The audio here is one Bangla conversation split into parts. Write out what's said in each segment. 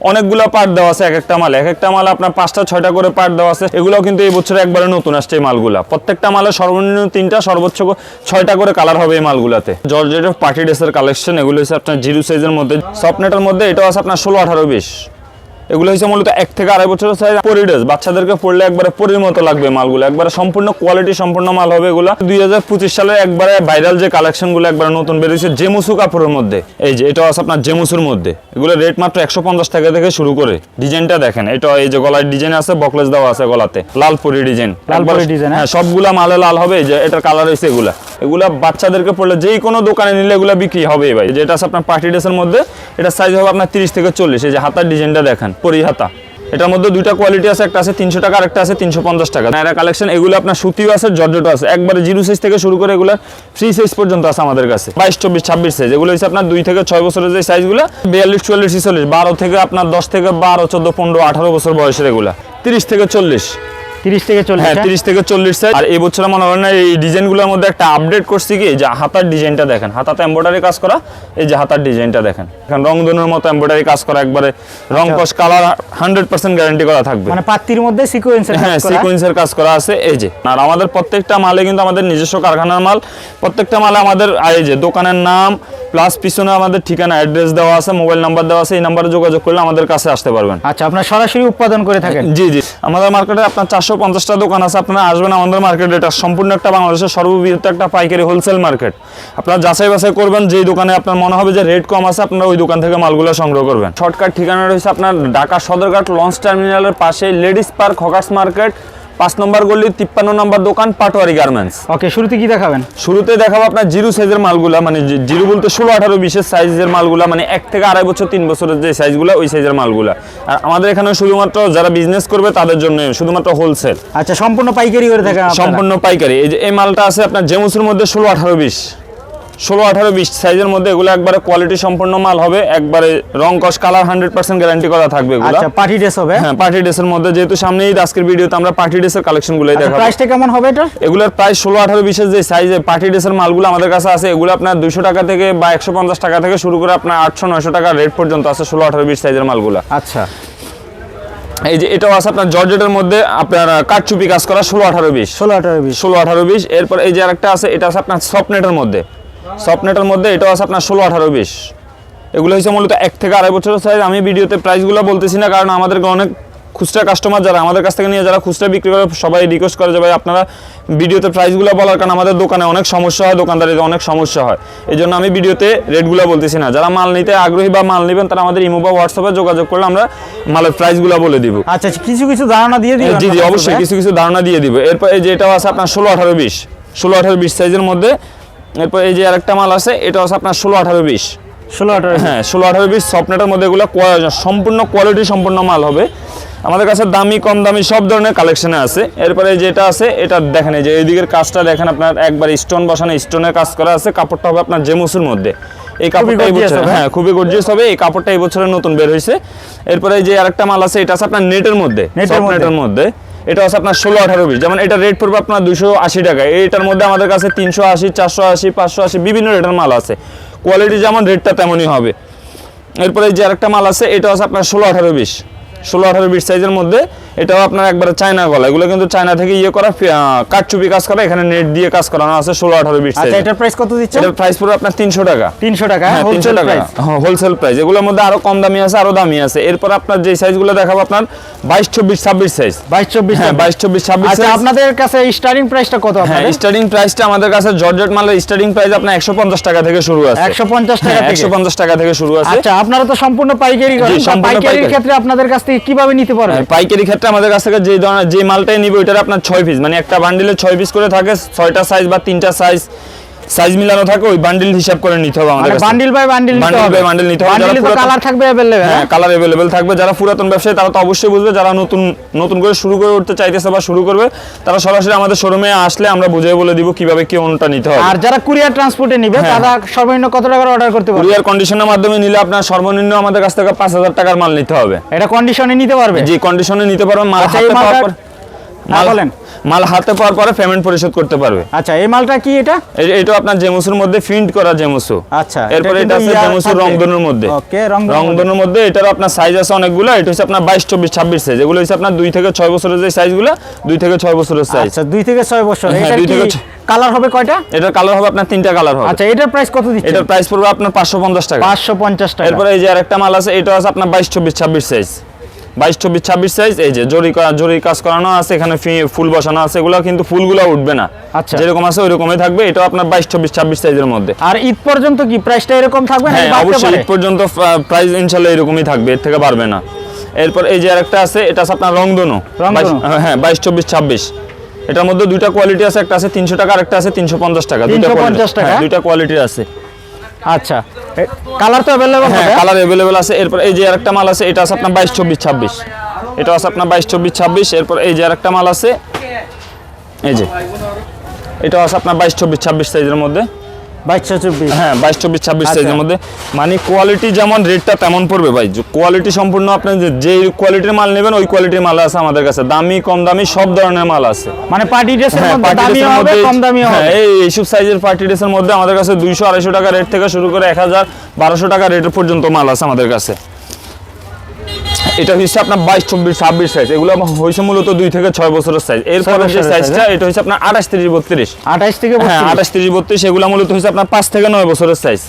অনেকগুলো পার্ট দেওয়া আছে এক একটা মাল। এক একটা মাল আপনার পাঁচটা, ছয়টা করে পার্ট দেওয়া আছে। এগুলো কিন্তু এই বছর একবারে নতুন আসছে এই মালগুলা। প্রত্যেকটা মালে সর্বনিম্ন তিনটা, সর্বোচ্চ ছয়টা করে কালার হবে এই মালগুলাতে। জর্জেট পার্টি ড্রেসের কালেকশন এগুলো হচ্ছে আপনার জিরো সাইজের মধ্যে। সফটনেটের মধ্যে এটাও আছে আপনার ষোলো, আঠারো, বিশ। এগুলো হচ্ছে মূলত এক থেকে আড়াই বছরের সাইজ পরি ড্রেস বাচ্চাদেরকে পড়লে একবারে পরির মতো লাগবে মালগুলো। একবারে সম্পূর্ণ কোয়ালিটি সম্পূর্ণ মাল হবে এগুলো। দুই হাজার পঁচিশ সালে একবারে ভাইরাল যে কালেকশনগুলো একবারে নতুন বেরিয়েছে জেমুসু কাপড়ের মধ্যে। এই যে এটা আছে আপনার জেমুসুর মধ্যে। এগুলো রেট মাত্র একশো পঞ্চাশ টাকা থেকে শুরু করে। ডিজাইনটা দেখেন এটা এই যে গলার ডিজাইন আছে বকলেস দেওয়া আছে গলাতে। লাল পরি ডিজাইন। লাল পরি design, হ্যাঁ? হ্যাঁ সবগুলা মালে লাল হবে। এই যে এটার কালার হয়েছে এগুলা। এগুলা বাচ্চাদেরকে পড়লে যেই কোনো দোকানে নিলে এগুলা বিক্রি হবে ভাই। যেটা আছে আপনার পার্টি ড্রেসের মধ্যে, এটা সাইজ হবে আপনার তিরিশ থেকে চল্লিশ। এই যে হাতার ডিজাইনটা দেখেন, পরি হাতা। এটার মধ্যে দুইটা কোয়ালিটি আছে, একটা আছে তিনশো টাকা একটা আছে তিনশো পঞ্চাশ টাকা। নাইরা কালেকশন এগুলো আপনার সুতিও আছে, জর্জেটও আছে। একবারে জিরো সাইজ থেকে শুরু করে এগুলো ফ্রি সাইজ পর্যন্ত আছে আমাদের কাছে। বাইশ, চব্বিশ, ছাব্বিশ সাইজ এগুলো হচ্ছে আপনার দুই থেকে ছয় বছরের যে সাইজগুলো বিয়াল্লিশ, চুয়াল্লিশ ছিচল্লিশ বারো থেকে আপনার দশ থেকে বারো, চোদ্দ, পনেরো, আঠারো বছর বয়সের এগুলো। তিরিশ থেকে চল্লিশ। তিরিশ থেকে চল্লিশ হ্যাঁ তিরিশ থেকে চল্লিশ সাইজ আর এই বছর মনে হয় না এই ডিজাইনগুলোর মধ্যে একটা আপডেট করছি কি যে হাতার ডিজাইনটা দেখেন। হাতাতে এমব্রয়ডারি কাজ করা এই যে হাতার ডিজাইনটা দেখেন। এখন রংধনুর মতো এমব্রয়ডারি কাজ করা একবারে রং কস কালার হান্ড্রেড পার্সেন্ট গ্যারান্টি করা থাকবে। মানে পাত্তির মধ্যে সিকোয়েন্সের হ্যাঁ সিকোয়েন্সের কাজ করা আছে এই যে। আর আমাদের প্রত্যেকটা মালে কিন্তু আমাদের নিজস্ব কারখানার মাল। প্রত্যেকটা মালে আমাদের এই যে দোকানের নাম প্লাস পিছনে আমাদের ঠিকানা অ্যাড্রেস দেওয়া আছে মোবাইল নাম্বার দেওয়া আছে এই নাম্বারে যোগাযোগ করলে আমাদের কাছে আসতে পারবেন। আচ্ছা আপনার সরাসরি উৎপাদন করে থাকেন? জি জি। আমাদের মার্কেটে আপনার চারশো পঞ্চাশটা দোকান আছে, আপনারা আসবেন আমাদের মার্কেট এটা সম্পূর্ণ একটা বাংলাদেশের সর্ববৃহৎ একটা পাইকারি হোলসেল মার্কেট আপনারা যাচাই বাছাই করবেন, যেই দোকানে আপনার মনে হবে যে রেট কম আছে, আপনারা ওই দোকান থেকে মালগুলো সংগ্রহ করবেন। শর্টকাট ঠিকানা রয়েছে আপনার ঢাকা সদরঘাট, লঞ্চ টার্মিনালের পাশে লেডিস পার্ক, হকার্স মার্কেট পাঁচ নম্বর গলি তিপ্পান্ন নম্বর দোকান পাটোয়ারি গার্মেন্টস ওকে শুরুতে কি দেখাবেন? শুরুতে দেখাবো আপনার জিরো সাইজের মালগুলা মানে জিরো বলতে ষোলো আঠারো বিশের সাইজের মালগুলা মানে এক থেকে আড়াই বছর তিন বছরের যে সাইজগুলো ওই সাইজের মালগুলা। আর আমাদের এখানে শুধুমাত্র যারা বিজনেস করবে তাদের জন্য শুধুমাত্র হোলসেল আচ্ছা সম্পূর্ণ পাইকারি করে থাকে সম্পূর্ণ পাইকারি। এই যে এই মালটা আছে আপনার জেমসের মধ্যে ষোলো আঠারো বিশ। ষোলো আঠারো বিশ সাইজের মধ্যে এগুলো একবারে কোয়ালিটি সম্পন্ন মাল হবে। একবারে রং কস কালার হান্ড্রেড পার্সেন্ট গ্যারান্টি করা থাকবে এগুলো। পার্টি ড্রেস হবে। হ্যাঁ পার্টি ড্রেসের মধ্যে যেহেতু সামনেই আজকের ভিডিওতে আমরা পার্টি ড্রেসের কালেকশনগুলোই দেখাবো। প্রাইসটা কেমন হবে এটা এগুলোর প্রায় ষোলো আঠারো বিশের যে সাইজে পার্টি ড্রেসের মালগুলো আমাদের কাছে আছে এগুলো আপনার দুশো টাকা থেকে বা একশো পঞ্চাশ টাকা থেকে শুরু করে আপনার আটশো নয়শো টাকা রেট পর্যন্ত আছে ষোলো আঠারো বিশ সাইজের মালগুলো। আচ্ছা। এই যে এটাও আছে আপনার জর্জেটের মধ্যে আপনার কাঠচুপি কাজ করা ষোলো আঠারো বিশ। ষোলো আঠারো বিশ। ষোলো আঠারো বিশ এরপর এই যে আরেকটা আছে এটা আছে আপনার সফটনেটের মধ্যে। সফটনেটের মধ্যে এটাও আছে আপনার ষোলো আঠারো বিশ। এগুলো হচ্ছে মূলত এক থেকে আড়াই বছরের সাইজ আমি ভিডিওতে প্রাইসগুলো বলতেছি না কারণ আমাদেরকে অনেক খুচরা কাস্টমার যারা আমাদের কাছ থেকে নিয়ে যারা খুচরা বিক্রি করে সবাই রিকোয়েস্ট করে যে ভাই আপনারা ভিডিওতে প্রাইসগুলো বলার কারণ আমাদের দোকানে অনেক সমস্যা হয় দোকানদারিতে অনেক সমস্যা হয়। এই জন্য আমি ভিডিওতে রেটগুলো বলতেছি না। যারা মাল নিতে আগ্রহী বা মাল নেবেন তারা আমাদের ইমো বা হোয়াটসঅ্যাপে যোগাযোগ করলে আমরা মালের প্রাইসগুলো বলে দিব। আচ্ছা কিছু কিছু ধারণা দিয়ে দিন জি জি অবশ্যই কিছু কিছু ধারণা দিয়ে দিব। এরপর এই যে এটাও আছে আপনার ষোলো আঠারো বিশ। ষোলো আঠারো বিশ সাইজের মধ্যে এরপর এই যে আরেকটা মাল আছে এটা আছে আপনার ষোলো আঠারো বিশ। ষোলো আঠারো হ্যাঁ ষোলো আঠারো বিশ সফটনেটের মধ্যে এগুলো সম্পূর্ণ কোয়ালিটি সম্পূর্ণ মাল হবে। আমাদের কাছে দামি কম দামি সব ধরনের কালেকশনে আছে। এরপরে যেটা আছে এটা দেখেন এই যে এইদিকের কাজটা দেখেন আপনার একবার স্টোন বসানো স্টোনের কাজ করা আছে কাপড়টা হবে আপনার জেমুসের মধ্যে। এই কাপড়টা এই বছর হ্যাঁ? খুবই গর্জিয়াস হবে। এই কাপড়টা এই বছরের নতুন বের হয়েছে এরপরে এই যে আরেকটা মাল আছে এটা আছে আপনার নেটের মধ্যে নেটের মধ্যে। এটা হচ্ছে আপনার ষোলো, আঠারো, বিশ। যেমন এটা রেট পড়বে আপনার দুশো আশি টাকা। এটার মধ্যে আমাদের কাছে তিনশো আশি, চারশো আশি, পাঁচশো আশি বিভিন্ন রেটের মাল আছে। কোয়ালিটি যেমন রেটটা তেমনই হবে। এরপরে যে আরেকটা মাল আছে, এটা হচ্ছে আপনার ষোলো, আঠারো, বিশ। ষোলো, আঠারো, বিশ সাইজের মধ্যে এটাও আপনার একবারে চায়না গলা। এগুলো কিন্তু চায়না থেকে ইয়ে করা কাঠচুপি কাজ করা এখানে নেট দিয়ে কাজ করানো আছে ষোলো আঠারো বিশ আচ্ছা এটার প্রাইস কত দিচ্ছে এটার প্রাইস পুরো আপনার তিনশো টাকা। তিনশো টাকা হ্যাঁ তিনশো হোলসেল টাকা। প্রাইস হোলসেল প্রাইস এগুলোর মধ্যে আরও কম দামি আছে আরও দামি আছে। এরপর আপনার যে সাইজগুলো দেখাবো আপনার বাইশ চব্বিশ ছাব্বিশ সাইজ বাইশ চব্বিশ হ্যাঁ বাইশ চব্বিশ ছাব্বিশ আচ্ছা আপনাদের কাছে স্টার্টিং প্রাইসটা কত হ্যাঁ স্টার্টিং প্রাইসটা আমাদের কাছে জর্জেট মালের স্টার্টিং প্রাইস আপনার একশো পঞ্চাশ টাকা থেকে শুরু আছে। একশো পঞ্চাশ টাকা একশো পঞ্চাশ টাকা থেকে শুরু আছে। আচ্ছা আপনারা তো সম্পূর্ণ পাইকারি করেন। পাইকারির পাইকারি। ক্ষেত্রে আপনাদের কাছ থেকে কীভাবে নিতে পারবেন? হ্যাঁ, পাইকারি ক্ষেত্রে আমাদের কাছ থেকে যে ধরনের যে মালটাই নিবে, ওইটার আপনার ছয় পিস মানে একটা বান্ডিলে ছয় পিস করে থাকে, ছয়টা সাইজ বা তিনটা সাইজ সাইজ মিলানো থাকে ওই বান্ডিল হিসাব করে নিতে হবে আমাদের মানে কাছে বান্ডিল বাই বান্ডিল নিতে Bundle হবে by bundle নিতে হবে। বান্ডিলে যারা তো পুরাতন- কালার থাকবে अवेलेबल হ্যাঁ কালার অ্যাভেলেবেল থাকবে যারা পুরাতন ব্যবসায়ী তারা তো অবশ্যই বুঝবে যারা নতুন নতুন করে শুরু করে উঠতে চাইতেছে বা শুরু করবে তারা সরাসরি আমাদের শোরুমে আসলে আমরা বুঝিয়ে বলে দিব কিভাবে কি অনুটা নিতে হবে আর যারা কুরিয়ার ট্রান্সপোর্টে নিবে হ্যাঁ। তারা সর্বনিম্ন কত টাকার অর্ডার করতে পারবে কুরিয়ার কন্ডিশনের মাধ্যমে নিলে আপনার সর্বনিম্ন আমাদের কাছ থেকে পাঁচ হাজার টাকার মাল নিতে হবে এটা কন্ডিশনে নিতে পারবে যে কন্ডিশনে নিতে পারবেন মাল আচ্ছা, হাতে এই পাওয়ার বলেন। মাল হাতে পাওয়ার পরে পেমেন্ট পরিশোধ করতে পারবে। আচ্ছা এই মালটা কি এটা? এটা আপনার জেমুসুর মধ্যে প্রিন্ট করা জেমুসু। আচ্ছা এরপরে এটা আছে জেমুসুর রংধনুর মধ্যে। ওকে রংধনুর মধ্যে। এটার আপনার সাইজ আছে অনেকগুলো এটা হচ্ছে আপনার বাইশ চব্বিশ ছাব্বিশ সাইজ এগুলো হচ্ছে আপনার দুই থেকে ছয় বছরের যে সাইজগুলো দুই থেকে ছয় বছরের সাইজ আচ্ছা দুই থেকে ছয় বছর। হ্যাঁ, এটা কি কালার হবে কয়টা? এটার কালার হবে আপনার তিনটা কালার হবে। আচ্ছা এটার প্রাইস কত দিচ্ছেন? এটার প্রাইস পড়বে আপনার পাঁচশো পঞ্চাশ টাকা। পাঁচশো পঞ্চাশ টাকা। এরপরে এই যে আরেকটা মাল আছে এটা আছে আপনার বাইশ চব্বিশ ছাব্বিশ সাইজ বাইশ চব্বিশ ছাব্বিশ সাইজ এই যে জরি করা জরি কাজ করানো আছে এখানে ফুল বসানো আছে এগুলো কিন্তু ফুলগুলো উঠবে না। আচ্ছা। যেরকম আছে ওইরকমই থাকবে এটা আপনার বাইশ চব্বিশ ছাব্বিশ সাইজের মধ্যে। আর ঈদ পর্যন্ত কি প্রাইসটা এরকম থাকবে হ্যাঁ অবশ্যই ঈদ পর্যন্ত প্রাইস ইনশাল্লাহ এরকমই থাকবে এর থেকে বাড়বে না। এরপর এই যে আরেকটা আছে এটা আছে আপনার রংধনু। হ্যাঁ বাইশ চব্বিশ ছাব্বিশ। এটার মধ্যে দুইটা কোয়ালিটি আছে একটা আছে তিনশো টাকা আর একটা আছে তিনশো পঞ্চাশ টাকা। দুইটা 350 quality- টাকা? হ্যাঁ, আছে। আচ্ছা। কালার তো অ্যাভেলেবল হ্যাঁ কালার অ্যাভেলেবল আছে। এরপর এই যে আরেকটা মাল আছে এটা আছে আপনার বাইশ চব্বিশ ছাব্বিশ। এটা আছে আপনার বাইশ চব্বিশ ছাব্বিশ। এরপর এই যে আরেকটা মাল আছে এই যে। এটা আছে আপনার বাইশ চব্বিশ ছাব্বিশ সাইজের মধ্যে। হ্যাঁ বাইশ চব্বিশ ছাব্বিশ আচ্ছা। সাইজের মধ্যে। মানে কোয়ালিটি যেমন রেটটা তেমন পড়বে ভাই। কোয়ালিটি সম্পূর্ণ আপনি যে- কোয়ালিটির মাল নেবেন ওই কোয়ালিটির মাল আছে আমাদের কাছে। দামি কম দামি সব ধরনের মাল আছে। মানে পার্টি ড্রেসের হ্যাঁ, মধ্যে হবে কম দামি হ্যাঁ, হবে। এই এইসব সাইজের পার্টি ড্রেসের মধ্যে আমাদের কাছে দুইশো আড়াইশো টাকা রেট থেকে শুরু করে এক হাজার বারোশো টাকা রেট পর্যন্ত মাল আছে আমাদের কাছে। এটা হচ্ছে আপনার বাইশ চব্বিশ ছাব্বিশ সাইজ এগুলো হয়েছে মূলত দুই থেকে ছয় বছরের সাইজ এরপরে যে সাইজটা এটা হচ্ছে আপনার আঠাশ তিরিশ বত্রিশ। আঠাশ থেকে হ্যাঁ আঠাশ তিরিশ বত্রিশ এগুলো মূলত হচ্ছে আপনার পাঁচ থেকে নয় বছরের সাইজ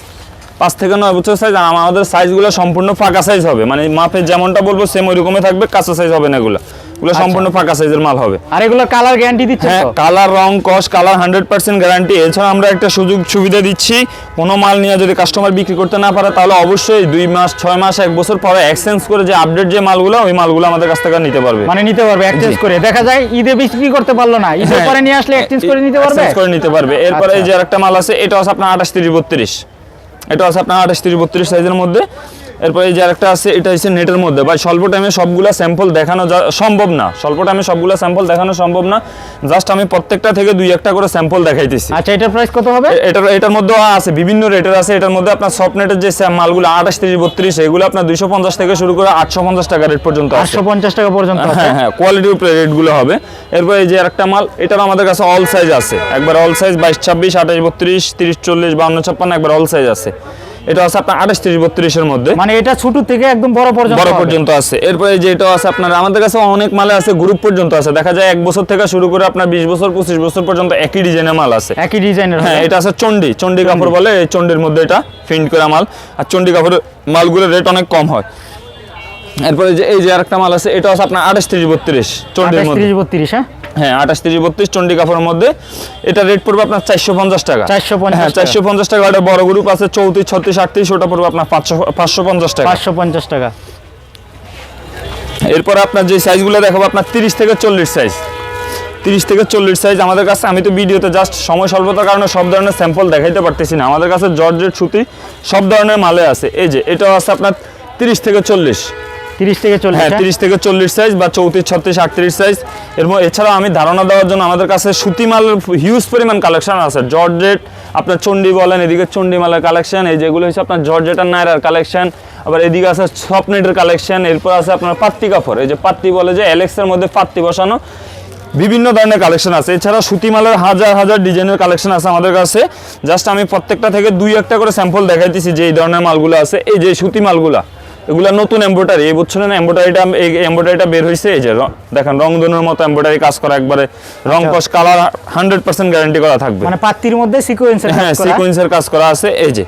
পাঁচ থেকে নয় বছর সাইজ আর আমাদের সাইজগুলো সম্পূর্ণ ফাঁকা সাইজ হবে। মানে মাপে যেমনটা বলব সেম ওই রকমই থাকবে কাঁচা সাইজ হবে না এগুলো। এগুলো সম্পূর্ণ ফাঁকা সাইজের মাল হবে। আর এগুলো কালার গ্যারান্টি দিচ্ছে হ্যাঁ কালার রং কস কালার হান্ড্রেড পার্সেন্ট গ্যারান্টি এছাড়া আমরা একটা সুযোগ সুবিধা দিচ্ছি কোনো মাল নিয়ে যদি কাস্টমার বিক্রি করতে না পারে তাহলে অবশ্যই দুই মাস ছয় মাস এক বছর পরে এক্সচেঞ্জ করে যে আপডেট যে মালগুলো ওই মালগুলো আমাদের কাছ থেকে নিতে পারবে। মানে নিতে পারবে এক্সচেঞ্জ করে। দেখা যায় ঈদে বিক্রি করতে পারল না ঈদের হ্যাঁ। পরে নিয়ে আসলে এক্সচেঞ্জ করে নিতে পারবে? Exchange করে নিতে পারবে। এরপরে এই আচ্ছা। যে আরেকটা মাল আছে এটা আছে আপনার আঠাশ তিরিশ বত্রিশ। এটা আছে আপনার আঠাশ তিরিশ বত্রিশ সাইজের মধ্যে। এরপর যে আরেকটা আছে এটা হচ্ছে নেটের মধ্যে। বা স্বল্প টাইমে সবগুলা স্যাম্পল দেখানো সম্ভব না। স্বল্প টাইমে সবগুলা স্যাম্পল দেখানো সম্ভব না। জাস্ট আমি প্রত্যেকটা থেকে দুই একটা করে স্যাম্পল দেখাইতেছি। আচ্ছা এটার প্রাইস কত হবে? এটার এটার মধ্যে আছে বিভিন্ন রেটের আছে। এটার মধ্যে আপনার সফট নেটের যে মালগুলো আঠাশ তিরিশ বত্রিশ এগুলো আপনার দুইশো পঞ্চাশ থেকে শুরু করে আটশো পঞ্চাশ টাকা রেট পর্যন্ত আটশো পঞ্চাশ টাকা পর্যন্ত হ্যাঁ হ্যাঁ কোয়ালিটির উপরে রেটগুলো হবে। এরপরে এই যে আরেকটা মাল এটার আমাদের কাছে অল সাইজ আছে। একবার অল সাইজ বাইশ ছাব্বিশ আঠাশ বত্রিশ তিরিশ চল্লিশ বাউন্ন ছাপ্পান্ন একবার অল সাইজ আছে। এটা আছে আপনার আঠাশ তিরিশ বত্রিশের মধ্যে। মানে এটা ছোট থেকে একদম বড় পর্যন্ত বড় পর্যন্ত আছে। এরপরে যে এটা আছে আপনার আমাদের কাছে অনেক মালে আছে গ্রুপ পর্যন্ত আছে। দেখা যায় এক বছর থেকে শুরু করে আপনার বিশ বছর পঁচিশ বছর পর্যন্ত একই ডিজাইনের মাল আছে। একই ডিজাইনের হ্যাঁ এটা আছে চন্ডি চন্ডি কাপড় বলে এই চন্ডির মধ্যে এটা প্রিন্ট করা মাল। আর চন্ডি কাপড়ের মালগুলোর রেট অনেক কম হয়। এরপরে যে এই যে আরেকটা মাল আছে এটা আছে আপনার আঠাশ তিরিশ বত্রিশ চন্ডির মধ্যে। তিরিশ বত্রিশ হ্যাঁ? হ্যাঁ আঠাশ তিরিশ বত্রিশ চন্ডি কাপড়ের মধ্যে। এটা রেট পড়বে আপনার চারশো পঞ্চাশ টাকা। 450 হ্যাঁ চারশো পঞ্চাশ টাকা একটা বড় গ্রুপ আছে চৌত্রিশ ছত্রিশ আটত্রিশ ওটা পড়বে আপনার পাঁচশো পাঁচশো পঞ্চাশ টাকা। পাঁচশো পঞ্চাশ টাকা। এরপর আপনার যে সাইজগুলো দেখাবো আপনার তিরিশ থেকে চল্লিশ সাইজ তিরিশ থেকে চল্লিশ সাইজ আমাদের কাছে আমি তো ভিডিওতে জাস্ট সময় স্বল্পতার কারণে সব ধরনের স্যাম্পল দেখাইতে পারতেছি না। আমাদের কাছে জর্জের সুতি সব ধরনের মালে আছে। এই যে এটাও আছে আপনার তিরিশ থেকে চল্লিশ। তিরিশ থেকে চল্লিশ হ্যাঁ হ্যাঁ? তিরিশ থেকে চল্লিশ সাইজ বা চৌত্রিশ ছত্রিশ আটত্রিশ সাইজ এর ম- এছাড়াও আমি ধারণা দেওয়ার জন্য আমাদের কাছে সুতি মালের হিউজ পরিমাণ কালেকশন আছে। জর্জেট আপনার চণ্ডী বলেন এদিকে চণ্ডী মালের কালেকশন এই যেগুলো হচ্ছে আপনার জর্জেট আর নায়রার কালেকশন আবার এদিকে আছে সপনেটের কালেকশন এরপর আছে আপনার পাত্তি কাপড়। এই যে পাত্তি বলে যে অ্যালেক্সের মধ্যে পাত্তি বসানো বিভিন্ন ধরনের কালেকশন আছে। এছাড়া সুতি মালের হাজার হাজার ডিজাইনের কালেকশন আছে আমাদের কাছে। জাস্ট আমি প্রত্যেকটা থেকে দুই একটা করে স্যাম্পল দেখাইতেছি যে এই ধরনের মালগুলো আছে। এই যে সুতি মালগুলা এগুলা নতুন এম্ব্রয়ডারি এই বছরের এম্ব্রয়ডারিটা এই এম্ব্রয়ডারিটা বের হয়েছে এই যে র- দেখেন রংধনুর মতো এম্ব্রয়ডারি কাজ করা একবারে রং কস কালার হান্ড্রেড পার্সেন্ট গ্যারান্টি করা থাকবে। মানে পাত্তির মধ্যে সিকোয়েন্সের হ্যাঁ সিকোয়েন্সের কাজ করা আছে এই যে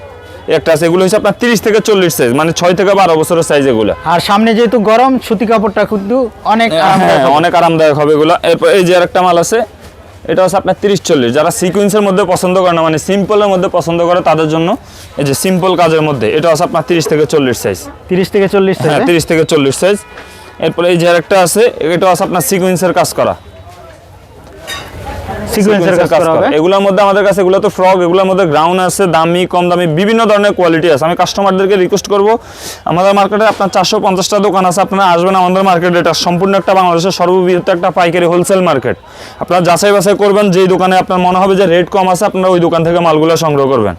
একটা আছে এগুলো হচ্ছে আপনার তিরিশ থেকে চল্লিশ সাইজ মানে ছয় থেকে বারো বছরের সাইজ এগুলো। আর সামনে যেহেতু গরম সুতি কাপড়টা কিন্তু অনেক হ্যাঁ আরামদায়ক অনেক আরামদায়ক হবে এগুলো। এরপর এই যে আরেকটা মাল আছে এটা হচ্ছে আপনার তিরিশ চল্লিশ। যারা সিকুয়েন্সের মধ্যে পছন্দ করে না মানে সিম্পলের মধ্যে পছন্দ করে তাদের জন্য এই যে সিম্পল কাজের মধ্যে এটা হচ্ছে আপনার তিরিশ থেকে চল্লিশ সাইজ তিরিশ থেকে চল্লিশ হ্যাঁ তিরিশ থেকে চল্লিশ সাইজ এরপরে এই যে আরেকটা আছে এটা হচ্ছে আপনার সিকুয়েন্সের কাজ করা। সিকোয়েন্সের কাজ করা হবে। এগুলোর মধ্যে আমাদের কাছে এগুলো তো ফ্রক এগুলোর মধ্যে গ্রাউন্ড আছে দামি কম দামি বিভিন্ন ধরনের কোয়ালিটি আছে। আমি কাস্টমারদেরকে রিকোয়েস্ট করব। আমাদের মার্কেটে আপনার চারশো পঞ্চাশটা দোকান আছে আপনারা আসবেন আমাদের মার্কেটে এটা সম্পূর্ণ একটা বাংলাদেশের সর্ববৃহৎ একটা পাইকারি হোলসেল মার্কেট আপনারা যাচাই বাছাই করবেন যেই দোকানে আপনার মনে হবে যে রেট কম আছে আপনারা ওই দোকান থেকে মালগুলো সংগ্রহ করবেন।